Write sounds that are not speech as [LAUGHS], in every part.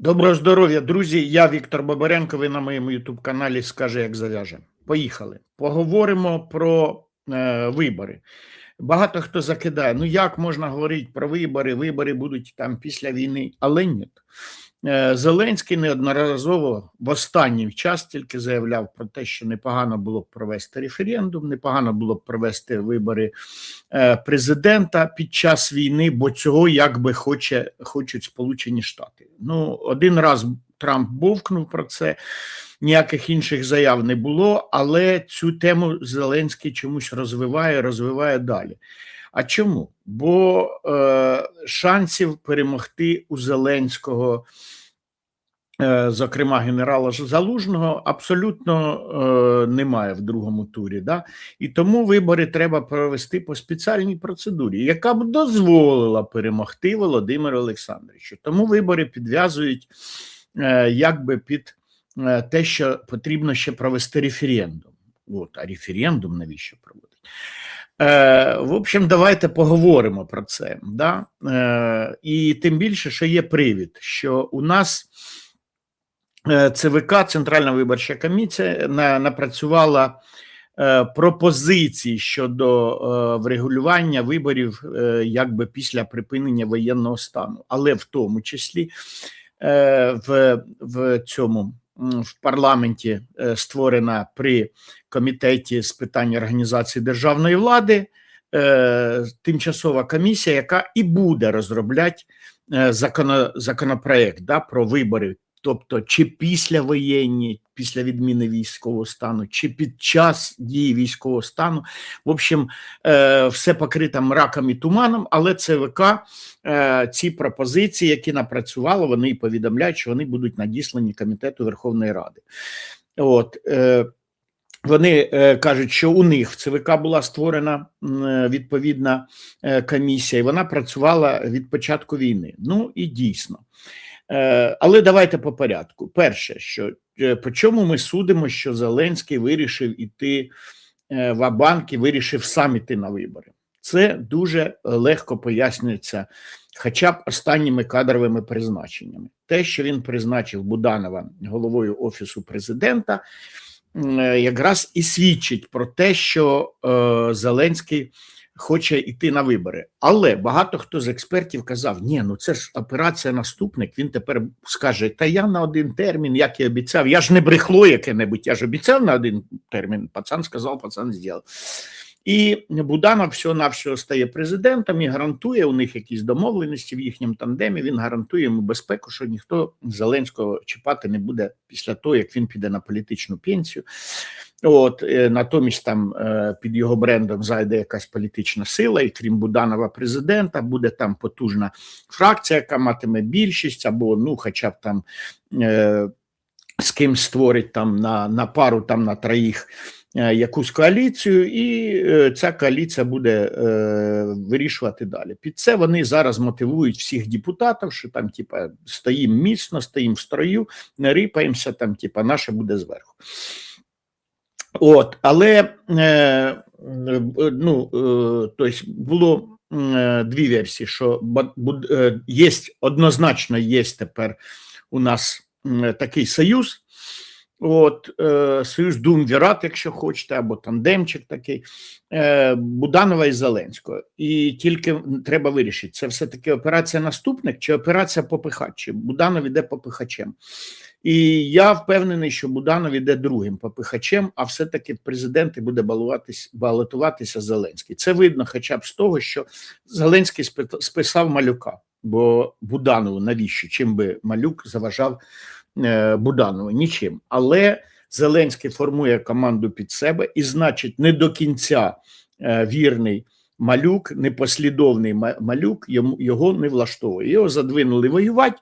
Доброго здоров'я, друзі. Я Віктор Бабаренко. Ви на моєму Ютуб каналі скаже, як зав'яже. Поїхали. Поговоримо про е, вибори. Багато хто закидає. Ну як можна говорити про вибори? Вибори будуть там після війни, але ні. Е, Зеленський неодноразово в останній час тільки заявляв про те, що непогано було б провести референдум, непогано було б провести вибори е, президента під час війни, бо цього якби хоче, хочуть Сполучені Штати. Ну, один раз Трамп бовкнув про це, ніяких інших заяв не було, але цю тему Зеленський чомусь розвиває, розвиває далі. А чому? Бо е, шансів перемогти у Зеленського, е, зокрема генерала Залужного, абсолютно е, немає в другому турі. Да? І тому вибори треба провести по спеціальній процедурі, яка б дозволила перемогти Володимиру Олександровичу. Тому вибори підв'язують е, якби під е, те, що потрібно ще провести референдум. От, а референдум навіщо проводити? Е, В общем, давайте поговоримо про це. Да? Е, І тим більше, що є привід, що у нас е, ЦВК, Центральна виборча комісія, на, напрацювала е, пропозиції щодо е, врегулювання виборів е, якби після припинення воєнного стану, але в тому числі е, в, в цьому в парламенті е, створена при комітеті з питань організації державної влади е, тимчасова комісія, яка і буде розробляти е, законопроект да, про вибори, тобто чи післявоєнні, після відміни військового стану, чи під час дії військового стану. В общем, е, все покрито мраком і туманом, але ЦВК е, ці пропозиції, які напрацювало, вони повідомляють, що вони будуть надіслані Комітету Верховної Ради. От, е, вони кажуть, що у них в ЦВК була створена відповідна комісія, і вона працювала від початку війни. Ну і дійсно. Е, але давайте по порядку. Перше, що е, по чому ми судимо, що Зеленський вирішив іти е, в Абанк і вирішив сам іти на вибори. Це дуже легко пояснюється, хоча б останніми кадровими призначеннями. Те, що він призначив Буданова головою офісу президента, якраз і свідчить про те, що Зеленський хоче йти на вибори. Але багато хто з експертів казав: ні, ну це ж операція наступник. Він тепер скаже: Та я на один термін, як і обіцяв. Я ж не брехло яке-небудь, я ж обіцяв на один термін. Пацан сказав, пацан зробив. І Буданов всього-навсього стає президентом і гарантує у них якісь домовленості в їхньому тандемі. Він гарантує йому безпеку, що ніхто Зеленського чіпати не буде після того, як він піде на політичну пенсію. От е, натомість там е, під його брендом зайде якась політична сила, і крім Буданова, президента, буде там потужна фракція, яка матиме більшість, або ну, хоча б там е, з ким створить там на, на пару там на троїх якусь коаліцію, і ця коаліція буде вирішувати далі. Під це вони зараз мотивують всіх депутатів, що там, типа, стоїмо міцно, стоїмо в строю, не рипаємося, там, типа, наше буде зверху. От, але е, ну, е, тобто було е, дві версії, що е, є однозначно є тепер у нас такий союз. От, е, Союз Думвірат, якщо хочете, або тандемчик такий е, Буданова і Зеленського. І тільки треба вирішити, це все-таки операція наступник чи операція попихач? Чи Буданов іде попихачем. І я впевнений, що Буданов іде другим попихачем, а все-таки президенти буде балотуватися Зеленський. Це видно хоча б з того, що Зеленський списав малюка. Бо Буданову навіщо? Чим би малюк заважав е, Буданову? Нічим. Але Зеленський формує команду під себе, і значить, не до кінця е, вірний малюк, непослідовний малюк йому його не влаштовує. Його задвинули воювати.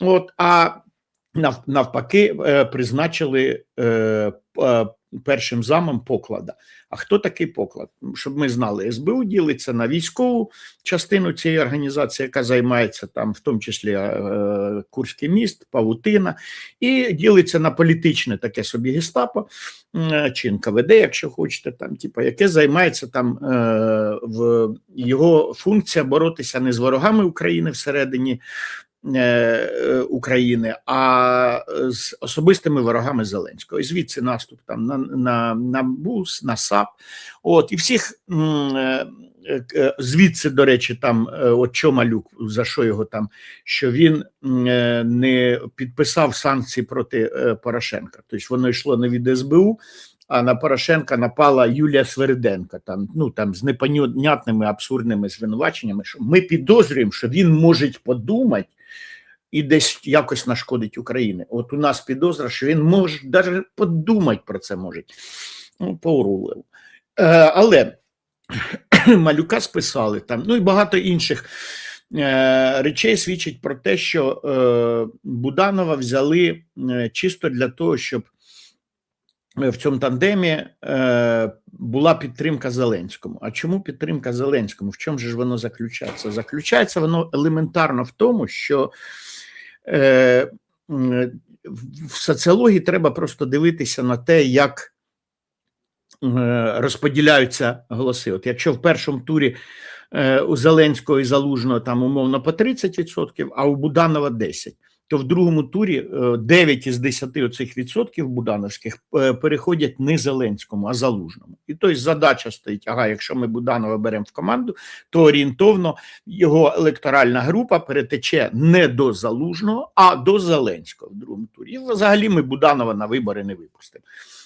От, а навпаки, е, призначили е, е, першим замом поклада. А хто такий поклад? Щоб ми знали, СБУ ділиться на військову частину цієї організації, яка займається там, в тому числі Курський міст, Павутина, і ділиться на політичне таке собі гестапо чи НКВД, якщо хочете, там, типу, яке займається там в його функція боротися не з ворогами України всередині України, а з особистими ворогами Зеленського. І звідси наступ там на, на, на БУС, на САП. От і всіх е, е, звідси, до речі, там е, от Чомалюк, за що його там, що він е, не підписав санкції проти е, Порошенка. Тобто воно йшло не від СБУ. А на Порошенка напала Юлія Свериденко, там ну там з непонятними абсурдними звинуваченнями. Що ми підозрюємо, що він може подумати і десь якось нашкодить Україні. От у нас підозра, що він може навіть подумати про це може. Ну, поурулив. Е, але [CLEARS THROAT] малюка списали там, ну і багато інших е, речей свідчить про те, що е, Буданова взяли е, чисто для того, щоб е, в цьому тандемі е, була підтримка Зеленському. А чому підтримка Зеленському? В чому ж воно заключається? Заключається воно елементарно в тому, що в соціології треба просто дивитися на те, як е, розподіляються голоси. От якщо в першому турі е, у Зеленського і Залужного там умовно по 30%, а у Буданова 10%, то в другому турі е, 9 із 10 оцих відсотків будановських е, переходять не Зеленському, а Залужному. І тобто задача стоїть: ага, якщо ми Буданова беремо в команду, то орієнтовно його електоральна група перетече не до Залужного, а до Зеленського в другому турі. І взагалі ми Буданова на вибори не випустимо.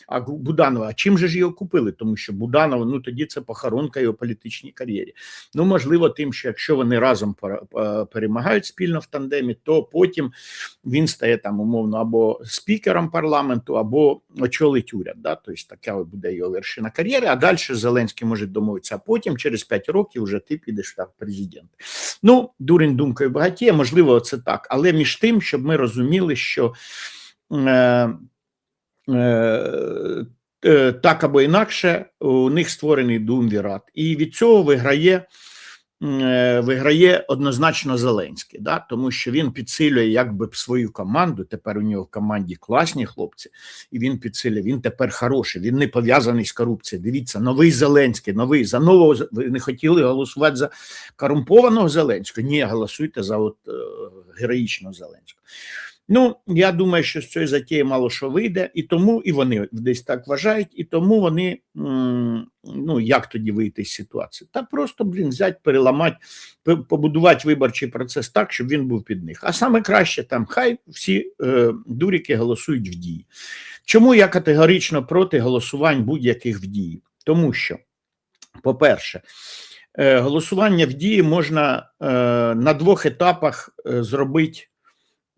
А Буданова, а чим же ж його купили? Тому що Буданова, ну тоді це похоронка його політичній кар'єрі. Ну, можливо, тим, що якщо вони разом е, перемагають спільно в тандемі, то потім він стає там умовно або спікером парламенту, або очолить уряд. Да? Тобто така буде його вершина кар'єри, а далі Зеленський може домовитися, а потім через 5 років вже ти підеш так в президент. Ну, дурень думкою багатіє, можливо, це так. Але між тим, щоб ми розуміли, що. Е, так або інакше, у них створений думвірат. І від цього виграє, е, виграє однозначно Зеленський, да? тому що він підсилює якби свою команду. Тепер у нього в команді класні хлопці, і він підсилює. Він тепер хороший, він не пов'язаний з корупцією. Дивіться, новий Зеленський, новий за нового ви не хотіли голосувати за корумпованого Зеленського. Ні, голосуйте за от, е, героїчного Зеленського. Ну, я думаю, що з цієї затії мало що вийде, і тому і вони десь так вважають, і тому вони ну як тоді вийти з ситуації? Та просто блін, взяти, переламати, побудувати виборчий процес так, щоб він був під них. А саме краще там хай всі е, дуріки голосують в дії. Чому я категорично проти голосувань будь-яких в дії? Тому що, по-перше, е, голосування в дії можна е, на двох етапах е, зробити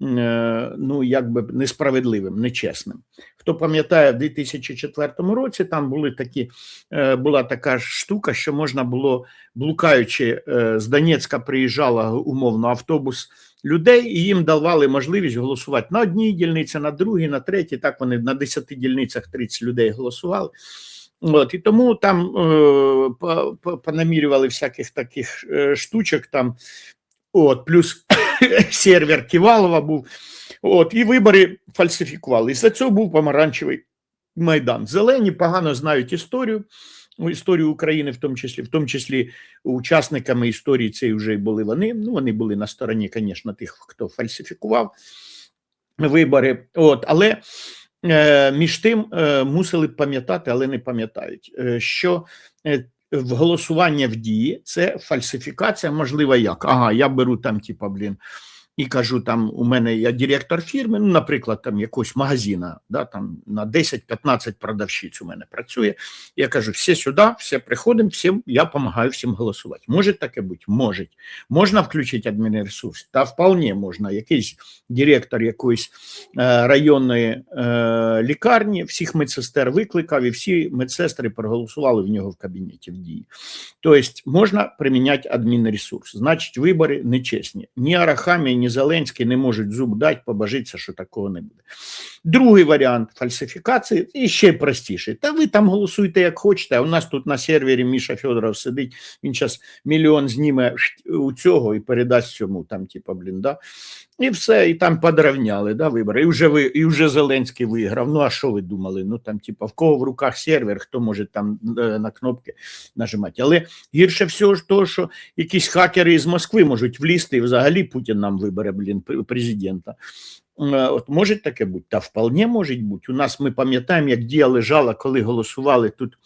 ну, якби несправедливим, нечесним. Хто пам'ятає, в 2004 році там були такі, е, була така штука, що можна було, блукаючи е, з Донецька, приїжджала умовно автобус людей, і їм давали можливість голосувати на одній дільниці, на другій, на третій. Так вони на 10 дільницях 30 людей голосували. От, і тому там е, по- по- понамірювали всяких таких е, штучок там. От, плюс [LAUGHS] сервер Ківалова був. От, і вибори фальсифікували. І за цього був помаранчевий майдан. Зелені погано знають історію, ну, історію України, в тому числі, в тому числі учасниками історії цієї вже й були вони. Ну, вони були на стороні, звісно, тих, хто фальсифікував вибори. От, але е, між тим е, мусили пам'ятати, але не пам'ятають, е, що е, в голосування в дії це фальсифікація, можлива як? Ага, я беру там, типа, блін, і кажу, там у мене я директор фірми, ну, наприклад, там якогось магазина, да, там на 10-15 продавщиць у мене працює. Я кажу, всі сюди, всі приходимо, всім я допомагаю всім голосувати. Може таке бути? Може. Можна включити адмінресурс? Та вполне можна. Якийсь директор якоїсь е, районної е, лікарні, всіх медсестер викликав, і всі медсестри проголосували в нього в кабінеті в дії. Тобто можна приміняти адмінресурс. Значить, вибори нечесні. Ні Арахамія, ні Зеленський не можуть зуб дати, побожитися, що такого не буде. Другий варіант фальсифікації і ще простіший. Та ви там голосуйте, як хочете. А у нас тут на сервері Міша Федоров сидить. Він зараз мільйон зніме у цього і передасть цьому. Там, типа, блін, да? І все, і там подравняли да, вибори. І вже ви, і вже Зеленський виграв. Ну а що ви думали? Ну там, типа, в кого в руках сервер, хто може там е, на кнопки нажимати. Але гірше всього ж того, що якісь хакери із Москви можуть влізти, і взагалі Путін нам вибере, блін, президента. Е, От може таке бути? Та вполне може бути. У нас ми пам'ятаємо, як дія лежала, коли голосували тут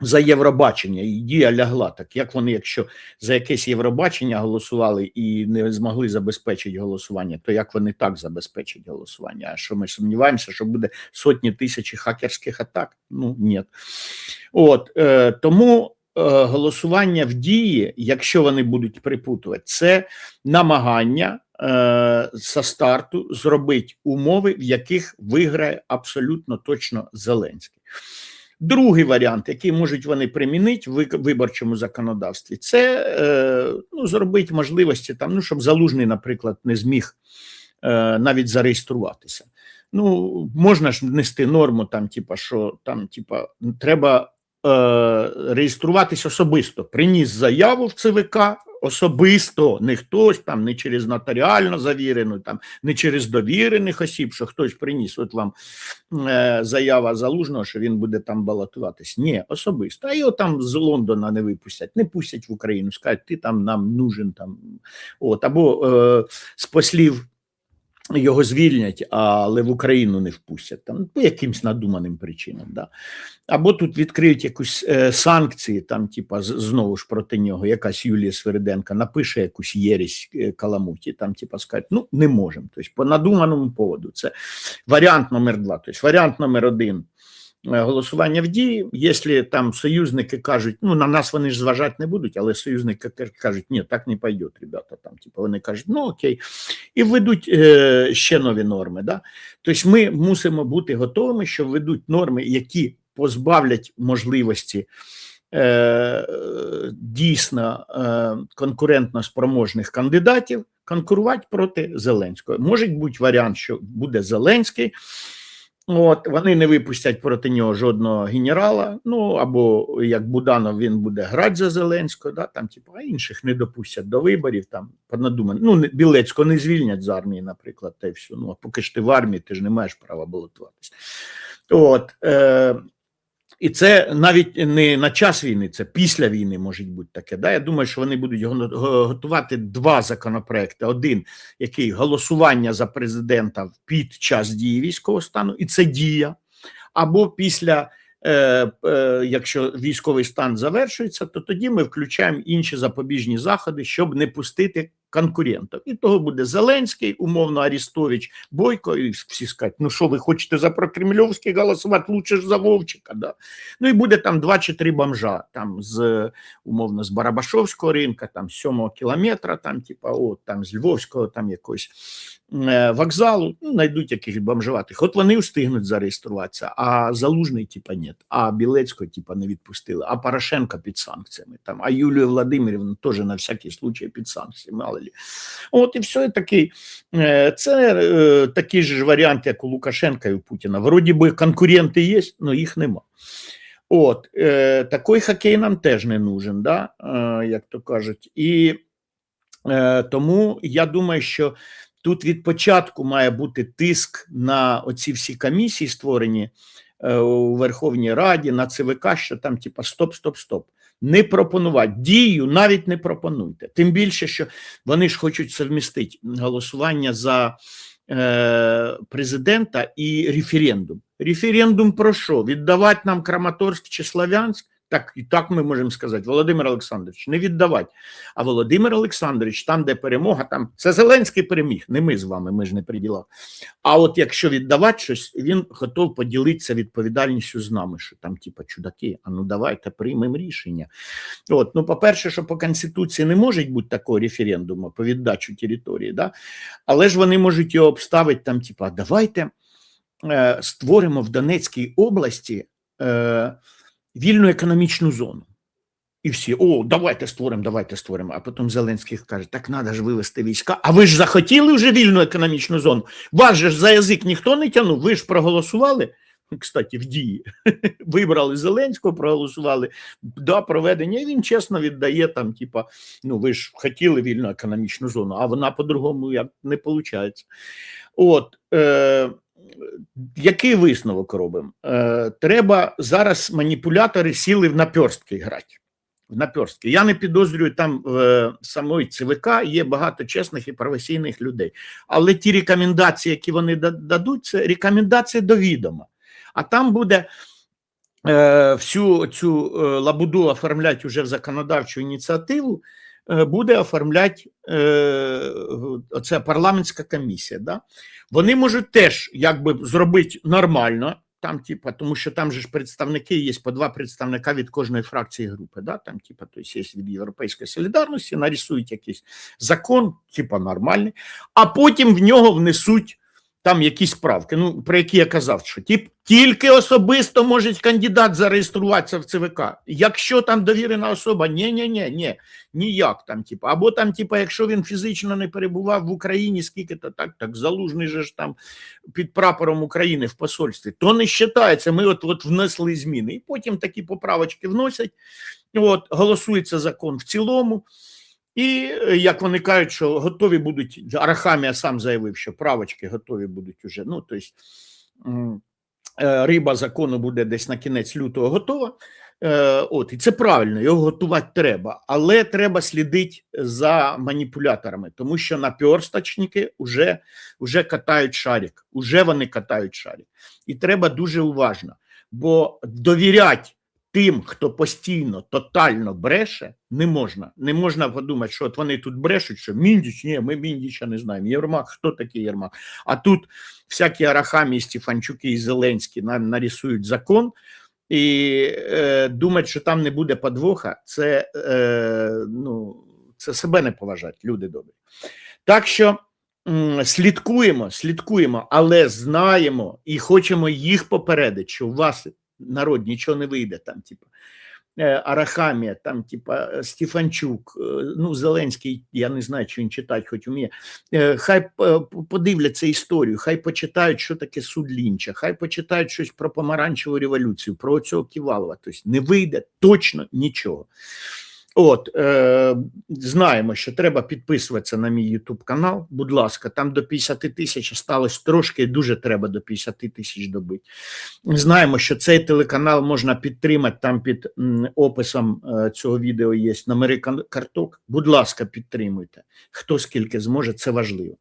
за Євробачення, і дія лягла. Так як вони, якщо за якесь Євробачення голосували і не змогли забезпечити голосування, то як вони так забезпечать голосування? А що ми сумніваємося, що буде сотні тисяч хакерських атак? Ну ні. От е, тому е, голосування в дії, якщо вони будуть припутувати, це намагання е, со старту зробити умови, в яких виграє абсолютно точно Зеленський. Другий варіант, який можуть вони примінити в виборчому законодавстві, це е, ну, зробити можливості там, ну, щоб залужний, наприклад, не зміг е, навіть зареєструватися. Ну, можна ж внести норму, там, типа, що там, типа, треба реєструватись особисто. Приніс заяву в ЦВК особисто, не хтось там, не через нотаріально завірену, там, не через довірених осіб, що хтось приніс. От вам е, заява залужного, що він буде там балотуватись. Ні, особисто. А його там з Лондона не випустять, не пустять в Україну, скажуть, ти там нам нужен там. От, або е, з послів його звільнять, але в Україну не впустять там по якимсь надуманим причинам. Да. Або тут відкриють якусь е, санкції, там, типа, знову ж проти нього, якась Юлія Свериденка напише якусь єресь е, каламуті, там, типа, скажуть, ну не можемо. Тобто, по надуманому поводу. Це варіант номер два. Тобто, варіант номер один. Е, Голосування в дії, якщо там союзники кажуть, ну на нас вони ж зважати не будуть, але союзники ка- кажуть, ні, так не пойде, ребята. Там, типу, вони кажуть, ну окей, і введуть е, ще нові норми. Да? Тобто ми мусимо бути готовими, що введуть норми, які позбавлять можливості е, дійсно е, конкурентно спроможних кандидатів конкурувати проти Зеленського. Може бути варіант, що буде Зеленський. От вони не випустять проти нього жодного генерала. Ну або як Буданов він буде грати за Зеленського, да там, типу, а інших не допустять до виборів. Там понадумано. Ну не- Білецького не звільнять з армії, наприклад, та й все. Ну а поки ж ти в армії, ти ж не маєш права балотуватися. От е, і це навіть не на час війни, це після війни може бути таке. Да? Я думаю, що вони будуть го- го- готувати два законопроекти: один, який голосування за президента під час дії військового стану, і це дія. Або після, е, е, якщо військовий стан завершується, то тоді ми включаємо інші запобіжні заходи, щоб не пустити конкурентів. І того буде Зеленський, умовно Арістович, Бойко, і всі скажуть, ну що ви хочете за прокремльовський голосувати, лучше ж за Вовчика. Да? Ну і буде там два чи три бомжа, там з умовно з Барабашовського ринка, там з сьомого кілометра, там, типа, от, там з Львовського, там якось е, вокзалу, ну, знайдуть якихось бомжуватих. От вони встигнуть зареєструватися, а Залужний, типа, ні, а Білецького, типа, не відпустили, а Порошенка під санкціями, там, а Юлію Владимирівну теж на всякий случай під санкціями, ли. От і все і такий. е, Це е, такий ж варіант, як у Лукашенка і у Путіна. Вроді би конкуренти є, але їх нема. От, е, такий хокей нам теж не нужен, да? е, як то кажуть. І тому я думаю, що тут від початку має бути тиск на оці всі комісії, створені у Верховній Раді, на ЦВК, що там, типа, стоп, стоп, стоп. Не пропонувати дію, навіть не пропонуйте. Тим більше, що вони ж хочуть совмістити голосування за е, президента і референдум. Референдум про що? Віддавати нам Краматорськ чи Слов'янськ? Так, і так ми можемо сказати, Володимир Олександрович, не віддавати. А Володимир Олександрович, там, де перемога, там це Зеленський переміг, не ми з вами, ми ж не при. А от якщо віддавати щось, він готов поділитися відповідальністю з нами, що там, типа, чудаки, а ну давайте приймемо рішення. От, ну, по-перше, що по Конституції не може бути такого референдуму по віддачу території, да? але ж вони можуть його обставити там, типа, давайте е, створимо в Донецькій області е, вільну економічну зону. І всі, о, давайте створимо, давайте створимо. А потім Зеленський каже, так треба ж вивести війська. А ви ж захотіли вже вільну економічну зону? Вас же ж за язик ніхто не тягнув, ви ж проголосували. кстати, в дії. [LAUGHS] Вибрали Зеленського, проголосували до проведення, і він чесно віддає там, типа, ну ви ж хотіли вільну економічну зону, а вона по-другому як не виходить. От, е, який висновок робимо? Е, треба зараз маніпулятори сіли в наперстки грати. В наперстки. Я не підозрюю, там в е, самої ЦВК є багато чесних і професійних людей. Але ті рекомендації, які вони дадуть, це рекомендації до відома. А там буде е, всю цю е, лабуду оформляти вже в законодавчу ініціативу, буде оформляти е, оця парламентська комісія. Да? Вони можуть теж якби зробити нормально. Там, типа, тому що там же ж представники є по два представника від кожної фракції групи. Да? Там, типа, то є від Європейської солідарності, нарисують якийсь закон, типа нормальний, а потім в нього внесуть там якісь правки. Ну, про які я казав, що тип, тільки особисто може кандидат зареєструватися в ЦВК. Якщо там довірена особа, ні, ні, ні, ні, ніяк там, типа, або там, типа, якщо він фізично не перебував в Україні, скільки то так, так залужний же ж там під прапором України в посольстві, то не вважається. Ми от, от внесли зміни. І потім такі поправочки вносять. От, голосується закон в цілому. І е, як вони кажуть, що готові будуть, Арахамія сам заявив, що правочки готові будуть уже. Ну, тобто риба закону буде десь на кінець лютого готова. Е, От, і це правильно, його готувати треба, але треба слідити за маніпуляторами, тому що наперсточники вже, вже катають шарик, уже вони катають шарик. І треба дуже уважно, бо довіряти тим, хто постійно тотально бреше, не можна. Не можна подумати, що от вони тут брешуть, що Міндіч, ні, ми Міндіча не знаємо. Єрмак, хто такий Єрмак? А тут всякі Арахамі, Стефанчуки і Зеленські нам нарисують закон. І е, думати, що там не буде подвоха, це, е, ну, це себе не поважать, люди добрі. Так що м, слідкуємо, слідкуємо, але знаємо і хочемо їх попередити, що у вас народ нічого не вийде там, типу. Арахамія, там, типа е, Стефанчук, е, ну Зеленський, я не знаю, чи він читати хоч вміє. Е, Хай подивляться історію, хай почитають, що таке суд Лінча, хай почитають щось про помаранчеву революцію, про цього Ківалова. Тобто не вийде точно нічого. От, е, знаємо, що треба підписуватися на мій YouTube канал. Будь ласка, там до 50 тисяч сталося трошки, дуже треба до 50 тисяч добити. Знаємо, що цей телеканал можна підтримати. Там під описом е, цього відео є номери карток. Будь ласка, підтримуйте. Хто скільки зможе, це важливо.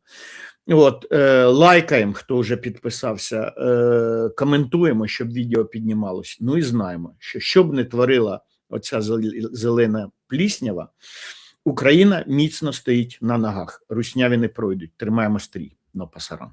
От, е, лайкаємо, хто вже підписався, е, коментуємо, щоб відео піднімалось. Ну і знаємо, що щоб не творила оця зелена пліснява, Україна міцно стоїть на ногах. Русняві не пройдуть. Тримаємо стрій на пасаран.